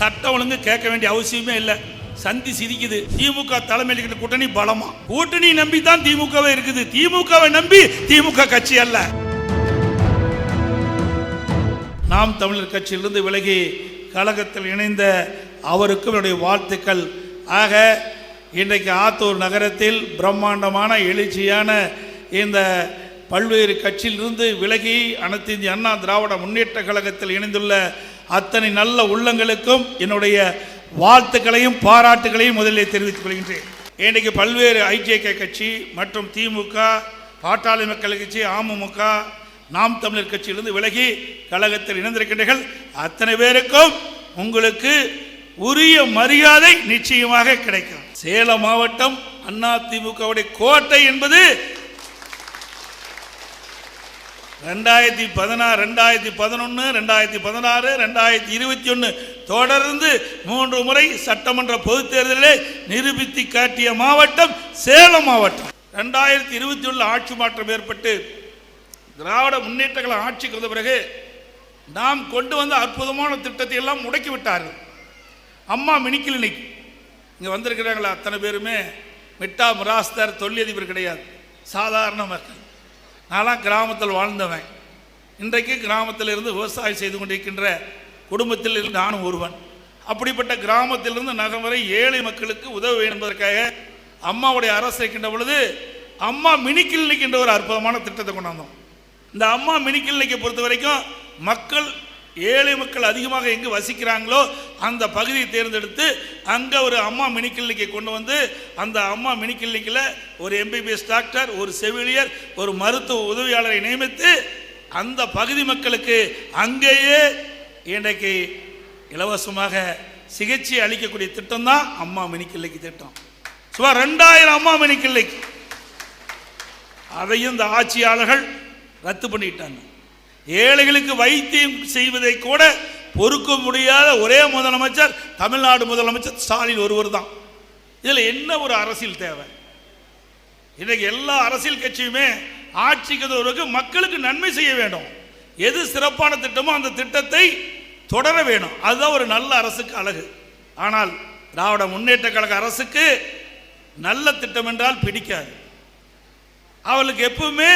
சட்டம் ஒழுங்கு கேட்க வேண்டிய அவசியமே இல்லை. சந்தி சிரிக்குது. திமுக தலைமையில் கூட்டணி பலமா? கூட்டணி நம்பி தான் திமுகவே இருக்குது. திமுகவை நம்பி திமுக கட்சி அல்ல. நாம் தமிழர் கட்சியிலிருந்து விலகி கழகத்தில் இணைந்த அவருக்கும் என்னுடைய வாழ்த்துக்கள். ஆக இன்றைக்கு ஆத்தூர் நகரத்தில் பிரம்மாண்டமான எழுச்சியான இந்த பல்வேறு கட்சியிலிருந்து விலகி அனைத்து இந்திய அண்ணா திராவிட முன்னேற்ற கழகத்தில் இணைந்துள்ள அத்தனை நல்ல உள்ளங்களுக்கும் என்னுடைய வாழ்த்துக்களையும் பாராட்டுகளையும் முதலில் தெரிவித்துக் கொள்கின்றேன். இன்றைக்கு பல்வேறு ஐஜேகே கட்சி மற்றும் திமுக பாட்டாளி மக்கள் கட்சி அமமுக நாம் தமிழர் கட்சியிலிருந்து விலகி கழகத்தில் இணைந்திருக்கின்றீர்கள். அத்தனை பேருக்கும் உங்களுக்கு உரிய மரியாதை நிச்சயமாக கிடைக்கும். சேலம் மாவட்டம் அண்ணா திமுகவுடைய கோட்டை என்பது ரெண்டாயிரத்தி பதினாறு ரெண்டாயிரத்தி பதினொன்று ரெண்டாயிரத்தி பதினாறு ரெண்டாயிரத்தி இருபத்தி ஒன்று தொடர்ந்து மூன்று முறை சட்டமன்ற பொதுத் தேர்தலில் நிரூபித்து காட்டிய மாவட்டம் சேலம் மாவட்டம். ரெண்டாயிரத்தி இருபத்தி ஒன்று ஆட்சி மாற்றம் ஏற்பட்டு திராவிட முன்னேற்றங்களை ஆட்சிக்கு வந்த பிறகு நாம் கொண்டு வந்த அற்புதமான திட்டத்தை எல்லாம் முடக்கி விட்டார்கள். அம்மா மினி கிளினிக் இங்கே வந்திருக்கிறாங்களா? அத்தனை பேருமே. மிட்டா முராஸ்தர் தொழிலதிபர் கிடையாது. சாதாரண மக்கள் நான்லாம் கிராமத்தில் வாழ்ந்தவன். இன்றைக்கு கிராமத்தில் இருந்து விவசாயம் செய்து கொண்டிருக்கின்ற குடும்பத்தில் இருந்து நானும் ஒருவன். அப்படிப்பட்ட கிராமத்திலிருந்து நகரம் வரை ஏழை மக்களுக்கு உதவ வேண்டும் என்பதற்காக அம்மாவுடைய அரசு இருக்கின்ற பொழுது அம்மா மினிக்கில் நிற்கின்ற ஒரு அற்புதமான திட்டத்தை கொண்டு வந்தோம். இந்த அம்மா மினிக்கில் நிற்க பொறுத்த வரைக்கும் மக்கள் ஏழை மக்கள் அதிகமாக எங்கு வசிக்கிறாங்களோ அந்த பகுதியை தேர்ந்தெடுத்து அங்கே ஒரு அம்மா மினி கிளினிக்கை கொண்டு வந்து அந்த அம்மா மினி கிளினிக்கில் ஒரு எம்பிபிஎஸ் டாக்டர் ஒரு செவிலியர் ஒரு மருத்துவ உதவியாளரை நியமித்து அந்த பகுதி மக்களுக்கு அங்கேயே இன்றைக்கு இலவசமாக சிகிச்சை அளிக்கக்கூடிய திட்டம் தான் அம்மா மினி கிளினிக் திட்டம். சுமார் ரெண்டாயிரம் அம்மா மினி கிளினிக். அதையும் இந்த ஆட்சியாளர்கள் ரத்து பண்ணிட்டாங்க. ஏழைகளுக்கு வைத்தியம் செய்வதை கூட பொறுக்க முடியாத ஒரே முதலமைச்சர் தமிழ்நாடு முதலமைச்சர் ஸ்டாலின் ஒருவர் தான். இதில் என்ன ஒரு அரசியல் தேவை? இன்றைக்கு எல்லா அரசியல் கட்சியுமே ஆட்சிக்கு மக்களுக்கு நன்மை செய்ய வேண்டும். எது சிறப்பான திட்டமோ அந்த திட்டத்தை தொடர வேணும். அதுதான் ஒரு நல்ல அரசுக்கு அழகு. ஆனால் திராவிட முன்னேற்ற கழக அரசுக்கு நல்ல திட்டம் என்றால் பிடிக்காது. அவளுக்கு எப்பவுமே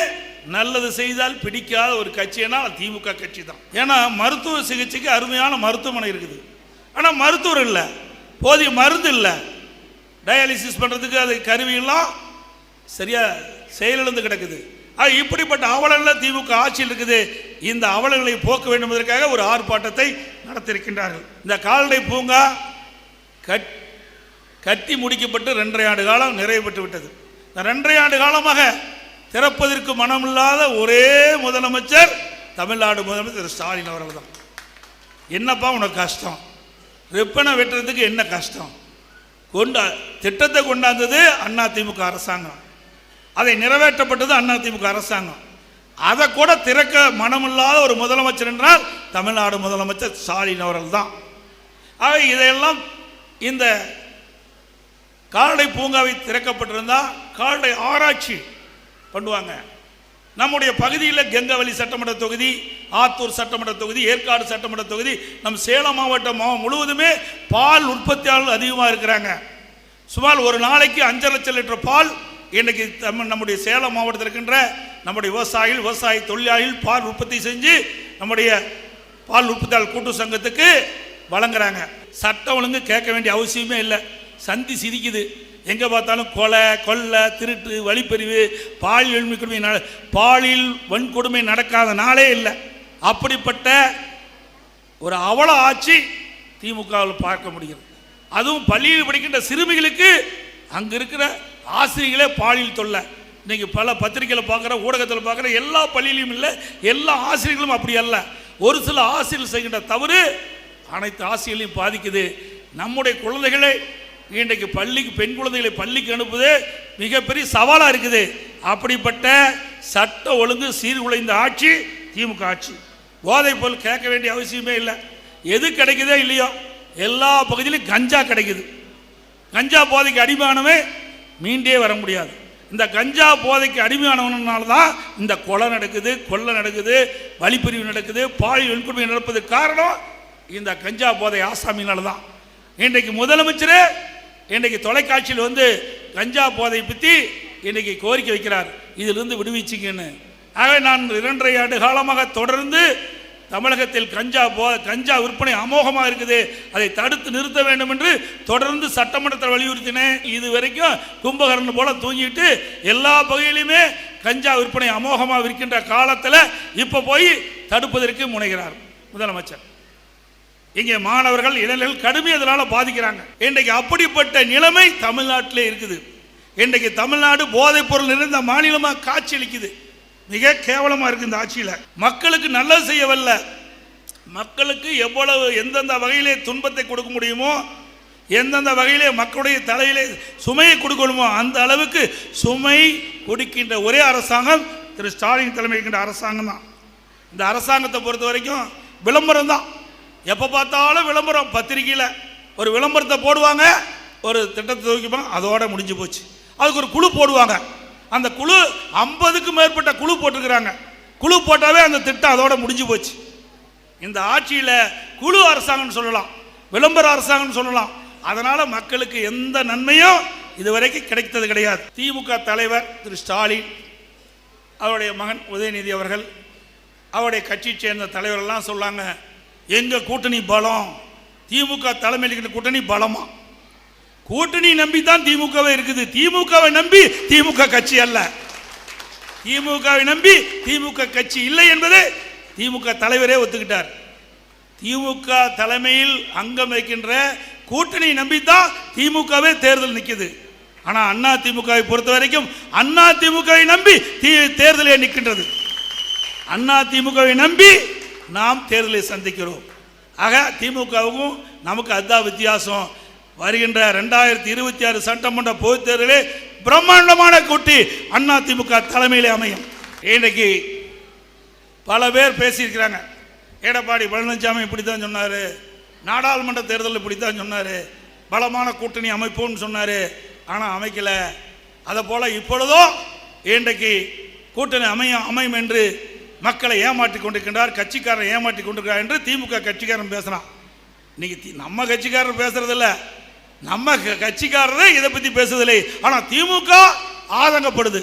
நல்லது செய்தால் பிடிக்காத ஒரு கட்சினா திமுக கட்சி தான். ஏன்னா மருத்துவ சிகிச்சைக்கு அருமையான மருத்துவமனை இருக்குது. ஆனால் மருத்துவர் இல்லை. போதிய மருந்து இல்லை. டயாலிசிஸ் பண்ணுறதுக்கு அது கருவியெல்லாம் சரியாக செயலிழந்து கிடக்குது. ஆக இப்படிப்பட்ட அவலங்கள் திமுக ஆட்சியில் இருக்குது. இந்த அவலங்களை போக்க வேண்டும் என்பதற்காக ஒரு ஆர்ப்பாட்டத்தை நடத்தியிருக்கின்றார்கள். இந்த கால்நடை பூங்கா கட் கட்டி முடிக்கப்பட்டு ரெண்டரை ஆண்டு காலம் நிறைவு பெற்று விட்டது இந்த ரெண்டரை ஆண்டு காலமாக திறப்பதற்கு மனமில்லாத ஒரே முதலமைச்சர் தமிழ்நாடு முதலமைச்சர் ஸ்டாலின் அவர்கள் தான் என்னப்பா உனக்கு கஷ்டம்? ரிப்பனை வெட்டுறதுக்கு என்ன கஷ்டம்? கொண்டா திட்டத்தை கொண்டாந்தது அண்ணா திமுக அரசாங்கம். அதை நிறைவேற்றப்பட்டது அண்ணா அரசாங்கம். அதை கூட திறக்க மனமில்லாத ஒரு முதலமைச்சர் என்றால் தமிழ்நாடு முதலமைச்சர் ஸ்டாலின் அவர்கள் தான் ஆக இதையெல்லாம் இந்த கால்நடை பூங்காவை திறக்கப்பட்டிருந்தால் கால்நடை ஆராய்ச்சி பண்ணுவாங்க. நம்முடைய பகுதியில் கெங்கவலி சட்டமன்ற தொகுதி ஆத்தூர் சட்டமன்ற தொகுதி ஏற்காடு சட்டமன்ற தொகுதி நம் சேலம் மாவட்டம் முழுவதுமே பால் உற்பத்தியாளர்கள் அதிகமாக இருக்கிறாங்க. சுமார் ஒரு நாளைக்கு அஞ்சரை லட்சம் லிட்டர் பால் இன்றைக்கி தமிழ் நம்முடைய சேலம் மாவட்டத்தில் இருக்கின்ற நம்முடைய விவசாயிகள் விவசாய தொழிலாளிகள் பால் உற்பத்தி செஞ்சு நம்முடைய பால் உற்பத்தியாளர் கூட்டு சங்கத்துக்கு வழங்குறாங்க. சட்டம் ஒழுங்கு கேட்க வேண்டிய அவசியமே இல்லை. சந்தி சிரிக்குது. எங்கே பார்த்தாலும் கொலை கொள்ளை திருட்டு வழிப்பறிவு பாலியல் வன்கொடுமை நட பாலியல் வன்கொடுமை நடக்காத நாளே இல்லை. அப்படிப்பட்ட ஒரு அவல ஆட்சி திமுகவில் பார்க்க முடிகிறது. அதுவும் பள்ளியில் படிக்கின்ற சிறுமிகளுக்கு அங்கே இருக்கிற ஆசிரியர்களே பாலியல் தொல்லை. இன்றைக்கி பல பத்திரிகையில் பார்க்குற ஊடகத்தில் பார்க்குற எல்லா பள்ளியிலையும் இல்லை எல்லா ஆசிரியர்களும் அப்படி அல்ல. ஒரு சில ஆசிரியர்கள் செய்கின்ற தவறு அனைத்து ஆசிரியர்களையும் பாதிக்குது. நம்முடைய குழந்தைகளை இன்றைக்கு பள்ளிக்கு பெண் குழந்தைகளை பள்ளிக்கு அனுப்புவது மிகப்பெரிய சவாலாக இருக்குது. அப்படிப்பட்ட சட்ட ஒழுங்கு சீர்குலைந்த ஆட்சி திமுக ஆட்சி. போதை பொருள் கேட்க வேண்டிய அவசியமே இல்லை. எது கிடைக்குதோ இல்லையோ எல்லா பகுதியிலும் கஞ்சா கிடைக்குது. கஞ்சா போதைக்கு அடிமையானவே மீண்டே வர முடியாது. இந்த கஞ்சா போதைக்கு அடிமையானவனால தான் இந்த கொலை நடக்குது கொள்ளை நடக்குது வழிப்பறிவு நடக்குது பாலியல் வன்கொடுமை நடப்பது காரணம் இந்த கஞ்சா போதை ஆசாமினால தான் இன்றைக்கு முதலமைச்சரே இன்றைக்கு தொலைக்காட்சியில் வந்து கஞ்சா போதை பற்றி இன்றைக்கு கோரிக்கை வைக்கிறார். இதிலிருந்து விடுவிச்சிங்கன்னு ஆகவே நான் இரண்டரை ஆண்டு காலமாக தொடர்ந்து தமிழகத்தில் கஞ்சா போ கஞ்சா விற்பனை அமோகமாக இருக்குது. அதை தடுத்து நிறுத்த வேண்டும் என்று தொடர்ந்து சட்டமன்றத்தில் வலியுறுத்தினேன். இது வரைக்கும் கும்பகரன் போல தூங்கிட்டு எல்லா பகுதியிலுமே கஞ்சா விற்பனை அமோகமாக இருக்கின்ற காலத்தில் இப்போ போய் தடுப்பதற்கு முனைகிறார். முதலமைச்சர். இங்கே மாணவர்கள் இளைஞர்கள் கடுமை அதனால பாதிக்கிறாங்க. இன்றைக்கு அப்படிப்பட்ட நிலைமை தமிழ்நாட்டிலே இருக்குது. இன்றைக்கு தமிழ்நாடு போதைப் பொருள் நிறைந்த மாநிலமாக காட்சியளிக்குது மிக கேவலமாக இருக்கு இந்த ஆட்சியில். மக்களுக்கு நல்லது செய்யவல்ல. மக்களுக்கு எவ்வளவு எந்தெந்த வகையிலே துன்பத்தை கொடுக்க முடியுமோ எந்தெந்த வகையிலே மக்களுடைய தலையிலே சுமையை கொடுக்கணுமோ அந்த அளவுக்கு சுமை கொடுக்கின்ற ஒரே அரசாங்கம் திரு ஸ்டாலின் தலைமை இருக்கின்ற அரசாங்கம் தான். இந்த அரசாங்கத்தை பொறுத்த வரைக்கும் விளம்பரம் தான். எப்போ பார்த்தாலும் விளம்பரம் பத்திரிக்கையில் ஒரு விளம்பரத்தை போடுவாங்க ஒரு திட்டத்தை தூக்கிப்பாங்க அதோட முடிஞ்சு போச்சு. அதுக்கு ஒரு குழு போடுவாங்க. அந்த குழு ஐம்பதுக்கு மேற்பட்ட குழு போட்டிருக்கிறாங்க. குழு போட்டாவே அந்த திட்டம் அதோட முடிஞ்சு போச்சு. இந்த ஆட்சியில் குழு அரசாங்கம்னு சொல்லலாம் விளம்பர அரசாங்கம்னு சொல்லலாம். அதனால மக்களுக்கு எந்த நன்மையும் இதுவரைக்கும் கிடைத்தது கிடையாது. திமுக தலைவர் திரு ஸ்டாலின் அவருடைய மகன் உதயநிதி அவர்கள் அவருடைய கட்சியை சேர்ந்த தலைவர்கள்லாம் சொல்லாங்க. எங்கள் கூட்டணி பலம்? திமுக தலைமையில் இருக்கிற கூட்டணி பலமா? கூட்டணி நம்பி தான் திமுகவே இருக்குது. திமுகவை நம்பி திமுக கட்சி அல்ல. திமுகவை நம்பி திமுக கட்சி இல்லை என்பதை திமுக தலைவரே ஒத்துக்கிட்டார். திமுக தலைமையில் அங்கம் வைக்கின்ற கூட்டணி நம்பி தான் திமுகவே தேர்தல் நிற்கிது ஆனால் அண்ணா திமுகவை பொறுத்த வரைக்கும் அண்ணா திமுகவை நம்பி தி- தேர்தலே நிற்கின்றது அண்ணா திமுகவை நம்பி நாம் தேர்தலை சந்திக்கிறோம். ஆக திமுகவுக்கும் நமக்கு அதுதான் வித்தியாசம். வருகின்ற ரெண்டாயிரத்தி இருபத்தி ஆறு சட்டமன்ற பொதுத் தேர்தலே பிரம்மாண்டமான கூட்டி அண்ணா திமுக தலைமையிலே அமையும். இன்றைக்கு பல பேர் பேசியிருக்கிறாங்க. எடப்பாடி பழனிசாமி இப்படி தான் சொன்னார். நாடாளுமன்ற தேர்தலில் இப்படி தான் சொன்னார். பலமான கூட்டணி அமைப்போம்னு சொன்னார். ஆனால் அமைக்கலை. அதை போல் இப்பொழுதும் இன்றைக்கு கூட்டணி அமையும் அமையும் என்று மக்களை ஏமாற்றி கொண்டிருக்கின்றார் கட்சிக்காரன் ஏமாற்றி கொண்டிருக்கிறார் என்று திமுக கட்சிக்காரன் பேசுகிறான் இன்னைக்கு தி- நம்ம கட்சிக்காரர் பேசுறதில்ல. நம்ம க- கட்சிக்காரரே இதை பற்றி பேசுறதில்லை ஆனால் திமுக ஆதங்கப்படுது.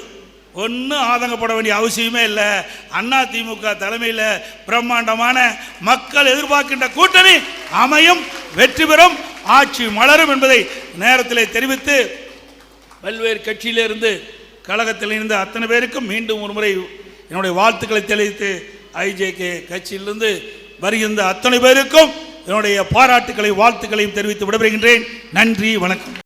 ஒன்றும் ஆதங்கப்பட வேண்டிய அவசியமே இல்லை. அண்ணா திமுக தலைமையில் பிரம்மாண்டமான மக்கள் எதிர்பார்க்கின்ற கூட்டணி அமையும் வெற்றி பெறும் ஆட்சி மலரும் என்பதை நேரத்திலே தெரிவித்து பல்வேறு கட்சியிலிருந்து கழகத்திலிருந்து அத்தனை பேருக்கும் மீண்டும் ஒரு முறை என்னுடைய வாழ்த்துக்களை தெரிவித்து ஐஜேகே கட்சியிலிருந்து வருகின்ற அத்தனை பேருக்கும் என்னுடைய பாராட்டுக்களை வாழ்த்துக்களையும் தெரிவித்து விடைபெறுகின்றேன். நன்றி வணக்கம்.